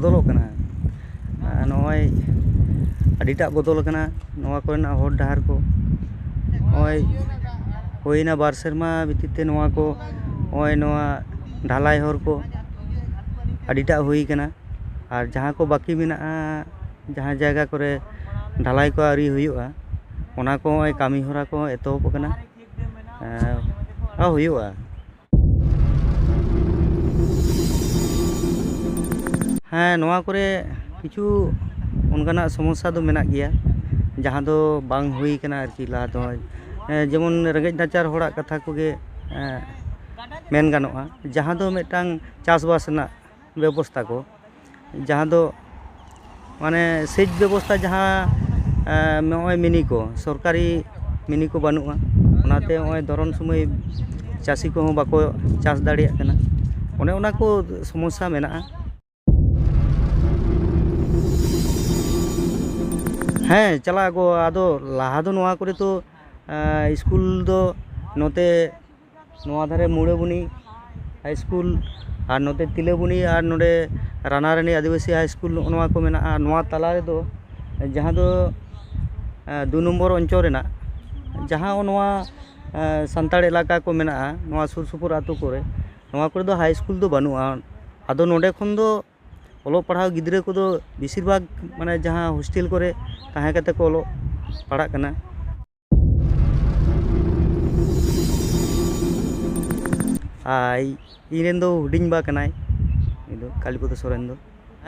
ᱵᱚᱫᱚᱞᱚᱜ ᱠᱟᱱᱟ ᱟᱨ ᱱᱚᱜᱼᱚᱭ ᱟᱹᱰᱤᱴᱟᱜ ᱵᱚᱫᱚᱞ ᱟᱠᱟᱱᱟ ᱱᱚᱣᱟ ᱠᱚᱨᱮᱱᱟᱜ ᱦᱚᱨ ᱰᱟᱦᱟᱨ ᱠᱚ ᱱᱚᱜᱼᱚᱭ ᱦᱩᱭᱱᱟ ᱵᱟᱨ ᱥᱮᱨᱢᱟ ᱵᱷᱤᱛᱤᱨ ᱛᱮ ᱱᱚᱣᱟ ᱠᱚ ᱱᱚᱜᱼᱚᱭ ᱱᱚᱣᱟ ᱰᱷᱟᱞᱟᱭ ᱦᱚᱨ ᱠᱚ ᱟᱹᱰᱤᱴᱟᱜ ᱦᱩᱭ ᱠᱟᱱᱟ ᱟᱨ ᱡᱟᱦᱟᱸ ᱠᱚ ᱵᱟᱹᱠᱤ ᱢᱮᱱᱟᱜᱼᱟ ᱡᱟᱦᱟᱸ ᱡᱟᱭᱜᱟ ᱠᱚᱨᱮ ᱰᱷᱟᱞᱟᱭ ᱠᱚ ᱟᱹᱣᱨᱤ ᱦᱩᱭᱩᱜᱼᱟ ᱚᱱᱟ ᱠᱚ ᱱᱚᱜᱼᱚᱭ ᱠᱟᱹᱢᱤ ᱦᱚᱨᱟ ᱠᱚ ᱮᱛᱚᱦᱚᱵ ᱟᱠᱟᱱᱟ ᱟᱨ ᱦᱩᱭᱩᱜᱼᱟ ᱦᱮᱸ ᱱᱚᱣᱟ ᱠᱚᱨᱮ ᱠᱤᱪᱷᱩ ᱚᱱᱠᱟᱱᱟᱜ ᱥᱚᱢᱚᱥᱥᱟ ᱫᱚ ᱢᱮᱱᱟᱜ ᱜᱮᱭᱟ ᱡᱟᱦᱟᱸ ᱫᱚ ᱵᱟᱝ ᱦᱩᱭ ᱠᱟᱱᱟ ᱟᱨᱠᱤ ᱞᱟᱦᱟ ᱫᱚ ᱡᱮᱢᱚᱱ ᱨᱮᱸᱜᱮᱡ ᱱᱟᱪᱟᱨ ᱦᱚᱲᱟᱜ ᱠᱟᱛᱷᱟ ᱠᱚᱜᱮ ᱢᱮᱱ ᱜᱟᱱᱚᱜᱼᱟ ᱡᱟᱦᱟᱸ ᱫᱚ ᱢᱤᱫᱴᱟᱝ ᱪᱟᱥᱵᱟᱥ ᱨᱮᱱᱟᱜ ᱵᱮᱵᱚᱥᱛᱷᱟ ᱠᱚ ᱡᱟᱦᱟᱸ ᱫᱚ ᱢᱟᱱᱮ ᱥᱮᱪ ᱵᱮᱵᱚᱥᱛᱷᱟ ᱡᱟᱦᱟᱸ ᱱᱚᱜᱼᱚᱭ ᱢᱤᱱᱤ ᱠᱚ ᱥᱚᱨᱠᱟᱨᱤ ᱢᱤᱱᱤ ᱠᱚ ᱵᱟᱹᱱᱩᱜᱼᱟ ᱚᱱᱟᱛᱮ ᱱᱚᱜᱼᱚᱭ ᱫᱷᱚᱨᱚᱱ ᱥᱚᱢᱚᱭ ᱪᱟᱹᱥᱤ ᱠᱚᱦᱚᱸ ᱵᱟᱠᱚ ᱪᱟᱥ ᱫᱟᱲᱮᱭᱟᱜ ᱠᱟᱱᱟ ᱚᱱᱮ ᱚᱱᱟ ᱠᱚ ᱥᱚᱢᱚᱥᱥᱟ ᱢᱮᱱᱟᱜᱼᱟ ᱦᱮᱸ ᱪᱟᱞᱟᱜ ᱟᱠᱚ ᱟᱫᱚ ᱞᱟᱦᱟ ᱫᱚ ᱱᱚᱣᱟ ᱠᱚᱨᱮ ᱛᱚ ᱥᱠᱩᱞ ᱫᱚ ᱱᱚᱛᱮ ᱱᱚᱣᱟ ᱫᱷᱟᱨᱮ ᱢᱩᱲᱟᱹᱵᱚᱱᱤ ᱦᱟᱭ ᱤᱥᱠᱩᱞ ᱟᱨ ᱱᱚᱛᱮ ᱛᱤᱞᱟᱹᱵᱚᱱᱤ ᱟᱨ ᱱᱚᱰᱮ ᱨᱟᱱᱟᱨᱟᱱᱤ ᱟᱹᱫᱤᱵᱟᱹᱥᱤ ᱦᱟᱭ ᱤᱥᱠᱩᱞ ᱱᱚᱜᱼᱚ ᱱᱚᱣᱟ ᱠᱚ ᱢᱮᱱᱟᱜᱼᱟ ᱱᱚᱣᱟ ᱛᱟᱞᱟ ᱨᱮᱫᱚ ᱡᱟᱦᱟᱸ ᱫᱚ ᱫᱩ ᱱᱚᱢᱵᱚᱨ ᱚᱧᱪᱚᱞ ᱨᱮᱱᱟᱜ ᱡᱟᱦᱟᱸ ᱱᱚᱣᱟ ᱥᱟᱱᱛᱟᱲ ᱮᱞᱟᱠᱟ ᱠᱚ ᱢᱮᱱᱟᱜᱼᱟ ᱱᱚᱣᱟ ᱥᱩᱨ ᱥᱩᱯᱩᱨ ᱟᱛᱳ ᱠᱚᱨᱮ ᱱᱚᱣᱟ ᱠᱚᱨᱮ ᱫᱚ ᱦᱟᱭ ᱤᱥᱠᱩᱞ ᱫᱚ ᱵᱟᱹᱱᱩᱜᱼᱟ ᱟᱫᱚ ᱱᱚᱰᱮ ᱠᱷᱚᱱ ᱫᱚ ᱚᱞᱚᱜ ᱯᱟᱲᱦᱟᱣ ᱜᱤᱫᱽᱨᱟᱹ ᱠᱚᱫᱚ ᱵᱮᱥᱤᱨ ᱵᱷᱟᱜᱽ ᱢᱟᱱᱮ ᱡᱟᱦᱟᱸ ᱦᱳᱥᱴᱮᱞ ᱠᱚᱨᱮ ᱛᱟᱦᱮᱸ ᱠᱟᱛᱮ ᱠᱚ ᱚᱞᱚᱜ ᱯᱟᱲᱦᱟᱜ ᱠᱟᱱᱟ ᱟᱨ ᱤᱧ ᱨᱮᱱ ᱫᱚ ᱦᱩᱰᱤᱧ ᱵᱟ ᱠᱟᱱᱟᱭ ᱩᱱᱤ ᱫᱚ ᱠᱟᱞᱤᱯᱚᱫᱚ ᱥᱚᱨᱮᱱ ᱫᱚ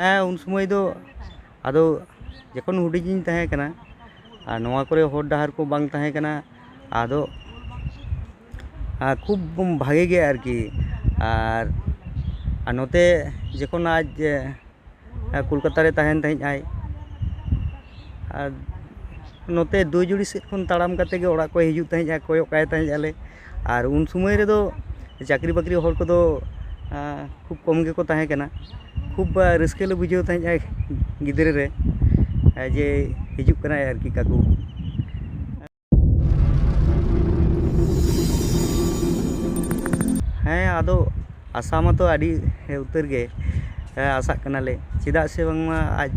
ᱦᱮᱸ ᱩᱱ ᱥᱚᱢᱚᱭ ᱫᱚ ᱟᱫᱚ ᱡᱚᱠᱷᱚᱱ ᱦᱩᱰᱤᱧ ᱤᱧ ᱛᱟᱦᱮᱸ ᱠᱟᱱᱟ ᱟᱨ ᱱᱚᱣᱟ ᱠᱚᱨᱮ ᱦᱚᱨ ᱰᱟᱦᱟᱨ ᱠᱚ ᱵᱟᱝ ᱛᱟᱦᱮᱸ ᱠᱟᱱᱟ ᱟᱫᱚ ᱠᱷᱩᱵ ᱵᱷᱟᱜᱮ ᱜᱮ ᱟᱨᱠᱤ ᱟᱨ ᱟᱨ ᱱᱚᱛᱮ ᱡᱚᱠᱷᱚᱱ ᱟᱡ ᱠᱳᱞᱠᱟᱛᱟ ᱨᱮ ᱛᱟᱦᱮᱱ ᱛᱟᱦᱮᱸᱫ ᱟᱭ ᱟᱨ ᱱᱚᱛᱮ ᱫᱩᱭᱡᱩᱲᱤ ᱥᱮᱫ ᱠᱷᱚᱱ ᱛᱟᱲᱟᱢ ᱠᱟᱛᱮ ᱜᱮ ᱚᱲᱟᱜ ᱠᱚᱭ ᱦᱤᱡᱩᱜ ᱛᱟᱦᱮᱸᱫᱼᱟ ᱠᱚᱭᱚᱜ ᱠᱟᱭ ᱛᱟᱦᱮᱸᱫ ᱟᱞᱮ ᱟᱨ ᱩᱱ ᱥᱚᱢᱚᱭ ᱨᱮᱫᱚ ᱪᱟᱹᱠᱨᱤ ᱵᱟᱹᱠᱨᱤ ᱦᱚᱲ ᱠᱚᱫᱚ ᱠᱷᱩᱵ ᱠᱚᱢ ᱜᱮᱠᱚ ᱛᱟᱦᱮᱸ ᱠᱟᱱᱟ ᱠᱷᱩᱵ ᱨᱟᱹᱥᱠᱟᱹ ᱞᱮ ᱵᱩᱡᱷᱟᱹᱣ ᱛᱟᱦᱮᱸᱫᱼᱟ ᱜᱤᱫᱽᱨᱟᱹ ᱨᱮ ᱡᱮ ᱦᱤᱡᱩᱜ ᱠᱟᱱᱟᱭ ᱟᱨᱠᱤ ᱠᱟᱠᱩ ᱦᱮᱸ ᱟᱫᱚ ᱟᱥᱟ ᱢᱟᱛᱚ ᱟᱹᱰᱤ ᱩᱛᱟᱹᱨ ᱜᱮ ᱟᱥᱟᱜ ᱠᱟᱱᱟᱞᱮ ᱪᱮᱫᱟᱜ ᱥᱮ ᱵᱟᱝᱢᱟ ᱟᱡ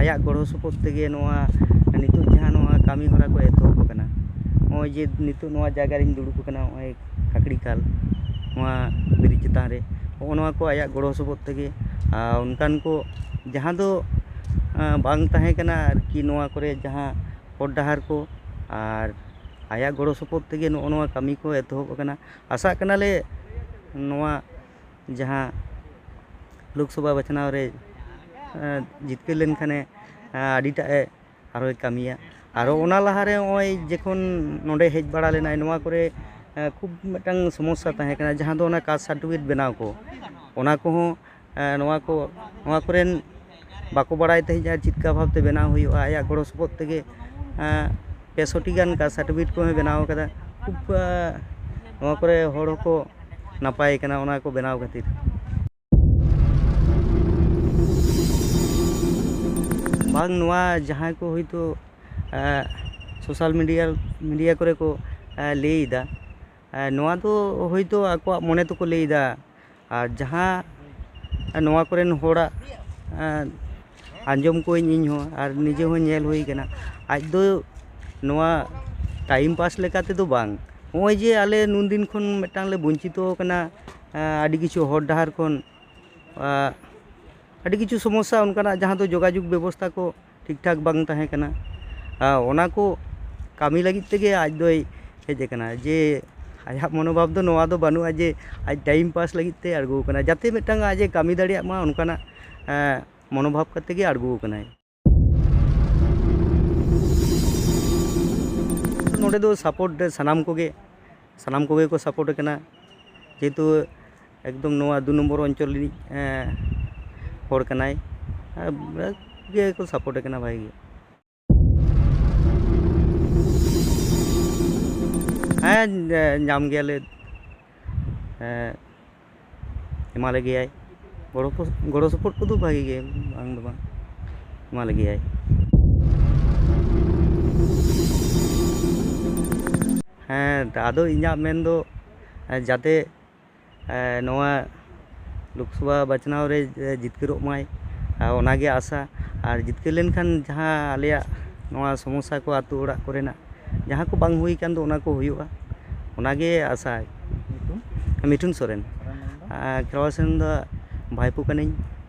ᱟᱭᱟᱜ ᱜᱚᱲᱚ ᱥᱚᱯᱚᱦᱚᱫ ᱛᱮᱜᱮ ᱱᱚᱣᱟ ᱱᱤᱛᱚᱜ ᱡᱟᱦᱟᱸ ᱱᱚᱣᱟ ᱠᱟᱹᱢᱤ ᱦᱚᱨᱟ ᱠᱚ ᱮᱛᱚᱦᱚᱵ ᱟᱠᱟᱱᱟ ᱱᱚᱜᱼᱚᱭ ᱡᱮ ᱱᱤᱛᱚᱜ ᱱᱚᱣᱟ ᱡᱟᱭᱜᱟ ᱨᱤᱧ ᱫᱩᱲᱩᱵ ᱟᱠᱟᱱᱟ ᱱᱚᱜᱼᱚᱭ ᱠᱟᱠᱲᱤ ᱠᱷᱟᱞ ᱱᱚᱣᱟ ᱵᱨᱤᱡᱽ ᱪᱮᱛᱟᱱ ᱨᱮ ᱱᱚᱜᱼᱚ ᱱᱚᱣᱟ ᱠᱚ ᱟᱭᱟᱜ ᱜᱚᱲᱚ ᱥᱚᱯᱚᱦᱚᱫ ᱛᱮᱜᱮ ᱟᱨ ᱚᱱᱠᱟᱱ ᱠᱚ ᱡᱟᱦᱟᱸ ᱫᱚ ᱵᱟᱝ ᱛᱟᱦᱮᱸ ᱠᱟᱱᱟ ᱟᱨᱠᱤ ᱱᱚᱣᱟ ᱠᱚᱨᱮ ᱡᱟᱦᱟᱸ ᱦᱚᱨ ᱰᱟᱦᱟᱨ ko ᱟᱨ ᱟᱭᱟᱜ ᱜᱚᱲᱚ ᱥᱚᱯᱚᱦᱚᱫ ᱛᱮᱜᱮ ᱱᱚᱜᱼᱚ ᱱᱚᱣᱟ ᱠᱟᱹᱢᱤ ᱠᱚ ᱮᱛᱚᱦᱚᱵ ᱟᱠᱟᱱᱟ ᱟᱥᱟᱜ ᱠᱟᱱᱟᱞᱮ ᱱᱚᱣᱟ ᱡᱟᱦᱟᱸ ᱞᱳᱠᱥᱚᱵᱷᱟ ᱵᱟᱪᱷᱱᱟᱣ ᱨᱮ ᱡᱤᱛᱠᱟᱹᱨ ᱞᱮᱱᱠᱷᱟᱱᱮ ᱟᱹᱰᱤᱴᱟᱜ ᱮ ᱟᱨᱚᱭ ᱠᱟᱹᱢᱤᱭᱟ ᱟᱨᱚ ᱚᱱᱟ ᱞᱟᱦᱟᱨᱮ ᱱᱚᱜᱼᱚᱭ ᱡᱚᱠᱷᱚᱱ ᱱᱚᱰᱮ ᱦᱮᱡ ᱵᱟᱲᱟ ᱞᱮᱱᱟᱭ ᱱᱚᱣᱟ ᱠᱚᱨᱮ ᱠᱷᱩᱵ ᱢᱤᱫᱴᱟᱝ ᱥᱚᱢᱚᱥᱥᱟ ᱛᱟᱦᱮᱸ ᱠᱟᱱᱟ ᱡᱟᱦᱟᱸ ᱫᱚ ᱚᱱᱟ ᱠᱟᱥᱴ ᱥᱟᱨᱴᱤᱯᱷᱤᱠᱮᱴ ᱵᱮᱱᱟᱣ ᱠᱚ ᱚᱱᱟ ᱠᱚᱦᱚᱸ ᱱᱚᱣᱟ ᱠᱚ ᱱᱚᱣᱟ ᱠᱚᱨᱮᱱ ᱵᱟᱠᱚ ᱵᱟᱲᱟᱭ ᱛᱟᱦᱮᱸᱫᱼᱟ ᱪᱮᱫᱠᱟ ᱵᱷᱟᱵᱛᱮ ᱵᱮᱱᱟᱣ ᱦᱩᱭᱩᱜᱼᱟ ᱟᱭᱟᱜ ᱜᱚᱲᱚ ᱥᱚᱯᱚᱦᱚᱫ ᱛᱮᱜᱮ ᱯᱮᱥᱚᱴᱤ ᱜᱟᱱ ᱠᱟᱥᱴ ᱥᱟᱨᱴᱤᱯᱷᱤᱠᱮᱴ ᱠᱚᱦᱚᱸᱭ ᱵᱮᱱᱟᱣ ᱠᱟᱫᱟ ᱠᱷᱩᱵ ᱱᱚᱣᱟ ᱠᱚᱨᱮ ᱦᱚᱲ ᱦᱚᱸᱠᱚ ᱱᱟᱯᱟᱭ ᱠᱟᱱᱟ ᱚᱱᱟ ᱠᱚ ᱵᱮᱱᱟᱣ ᱠᱷᱟᱹᱛᱤᱨ ᱵᱟᱝ ᱱᱚᱣᱟ ᱡᱟᱦᱟᱸᱭ ᱠᱚ ᱦᱳᱭᱛᱳ ᱥᱳᱥᱟᱞ ᱢᱤᱰᱤᱭᱟ ᱢᱤᱰᱤᱭᱟ ᱠᱚᱨᱮ ᱠᱚ ᱞᱟᱹᱭᱫᱟ ᱱᱚᱣᱟ ᱫᱚ ᱦᱳᱭᱛᱳ ᱟᱠᱚᱣᱟᱜ ᱢᱚᱱᱮ ᱛᱮᱠᱚ ᱞᱟᱹᱭᱫᱟ ᱟᱨ ᱡᱟᱦᱟᱸ ᱱᱚᱣᱟ ᱠᱚᱨᱮᱱ ᱦᱚᱲᱟᱜ ᱟᱸᱡᱚᱢ ᱠᱚᱣᱟᱧ ᱤᱧᱦᱚᱸ ᱟᱨ ᱱᱤᱡᱮ ᱦᱚᱸ ᱧᱮᱞ ᱦᱩᱭ ᱠᱟᱱᱟ ᱟᱡ ᱫᱚ ᱱᱚᱣᱟ ᱴᱟᱭᱤᱢ ᱯᱟᱥ ᱞᱮᱠᱟ ᱛᱮᱫᱚ ᱵᱟᱝ ᱱᱚᱜᱼᱚᱭ ᱡᱮ ᱟᱞᱮ ᱱᱩᱱᱫᱤᱱ ᱠᱷᱚᱱ ᱢᱤᱫᱴᱟᱝ ᱞᱮ ᱵᱚᱧᱪᱤᱛᱚ ᱠᱟᱱᱟ ᱟᱹᱰᱤ ᱠᱤᱪᱷᱩ ᱦᱚᱨ ᱰᱟᱦᱟᱨ ᱠᱷᱚᱱ ᱟᱹᱰᱤ ᱠᱤᱪᱷᱩ ᱥᱚᱢᱚᱥᱥᱟ ᱚᱱᱠᱟᱱᱟᱜ ᱡᱟᱦᱟᱸ ᱫᱚ ᱡᱳᱜᱟᱡᱳᱜᱽ ᱵᱮᱵᱚᱥᱛᱷᱟ ᱠᱚ ᱴᱷᱤᱠ ᱴᱷᱟᱠ ᱵᱟᱝ ᱛᱟᱦᱮᱸ ᱠᱟᱱᱟ ᱚᱱᱟ ᱠᱚ ᱠᱟᱹᱢᱤ ᱞᱟᱹᱜᱤᱫ ᱛᱮᱜᱮ ᱟᱡ ᱫᱚᱭ ᱦᱮᱡ ᱟᱠᱟᱱᱟ ᱡᱮ ᱟᱭᱟᱜ ᱢᱚᱱᱳᱵᱷᱟᱵ ᱫᱚ ᱱᱚᱣᱟ ᱫᱚ ᱵᱟᱹᱱᱩᱜᱼᱟ ᱡᱮ ᱟᱡ ᱴᱟᱭᱤᱢ ᱯᱟᱥ ᱞᱟᱹᱜᱤᱫ ᱛᱮ ᱟᱬᱜᱚ ᱟᱠᱟᱱᱟ ᱡᱟᱛᱮ ᱢᱤᱫᱴᱟᱝ ᱟᱡ ᱮ ᱠᱟᱹᱢᱤ ᱫᱟᱲᱮᱭᱟᱜ ᱢᱟ ᱚᱱᱠᱟᱱᱟᱜ ᱢᱚᱱᱳᱵᱷᱟᱵ ᱠᱟᱛᱮ ᱜᱮ ᱟᱬᱜᱚ ᱟᱠᱟᱱᱟᱭ ᱱᱚᱰᱮ ᱫᱚ ᱥᱟᱯᱳᱨᱴ ᱥᱟᱱᱟᱢ ᱠᱚᱜᱮ ᱥᱟᱱᱟᱢ ᱠᱚᱜᱮ ᱠᱚ ᱥᱟᱯᱳᱨᱴ ᱠᱟᱱᱟ ᱡᱮᱦᱮᱛᱩ ᱮᱠᱫᱚᱢ ᱱᱚᱣᱟ ᱫᱩ ᱱᱚᱢᱵᱚᱨ ᱚᱧᱪᱚᱞ ᱨᱤᱱᱤᱡ ᱦᱚᱲ ᱠᱟᱱᱟᱭ ᱜᱮᱠᱚ ᱥᱟᱯᱳᱨᱴ ᱠᱟᱱᱟ ᱵᱷᱟᱜᱮ ᱜᱮ ᱦᱮᱸ ᱧᱟᱢ ᱜᱮᱭᱟᱞᱮ ᱮᱢᱟᱞᱮ ᱜᱮᱭᱟᱭ ᱜᱚᱲᱚ ᱜᱚᱲᱚ ᱥᱚᱯᱚᱦᱚᱫ ᱠᱚᱫᱚ ᱵᱷᱟᱜᱮ ᱜᱮ ᱵᱟᱝ ᱫᱚ ᱵᱟᱝ ᱮᱢᱟᱞᱮ ᱜᱮᱭᱟᱭ ᱦᱮᱸ ᱟᱫᱚ ᱤᱧᱟᱹᱜ ᱢᱮᱱ ᱫᱚ ᱡᱟᱛᱮ ᱱᱚᱣᱟ ᱞᱳᱠᱥᱚᱵᱷᱟ ᱵᱟᱪᱷᱱᱟᱣ ᱨᱮ ᱡᱤᱛᱠᱟᱹᱨᱚᱜ ᱢᱟᱭ ᱟᱨ ᱚᱱᱟᱜᱮ ᱟᱥᱟ ᱟᱨ ᱡᱤᱛᱠᱟᱹᱨ ᱞᱮᱱᱠᱷᱟᱱ ᱡᱟᱦᱟᱸ ᱟᱞᱮᱭᱟᱜ ᱱᱚᱣᱟ ᱥᱚᱢᱚᱥᱥᱟ ᱠᱚ ᱟᱹᱛᱩ ᱚᱲᱟᱜ ᱠᱚᱨᱮᱱᱟᱜ ᱡᱟᱦᱟᱸ ᱠᱚ ᱵᱟᱝ ᱦᱩᱭ ᱠᱟᱱ ᱫᱚ ᱚᱱᱟ ᱠᱚ ᱦᱩᱭᱩᱜᱼᱟ ᱚᱱᱟᱜᱮ ᱟᱥᱟ ᱧᱩᱛᱩᱢ ᱢᱤᱴᱷᱩᱱ ᱥᱚᱨᱮᱱ ᱚᱲᱟᱜ ᱢᱮᱱᱫᱚ ᱟᱨ ᱠᱷᱮᱨᱣᱟᱞ ᱥᱚᱨᱮᱱ ᱫᱚ ᱵᱷᱟᱭᱯᱳ ᱠᱟᱹᱱᱟᱹᱧ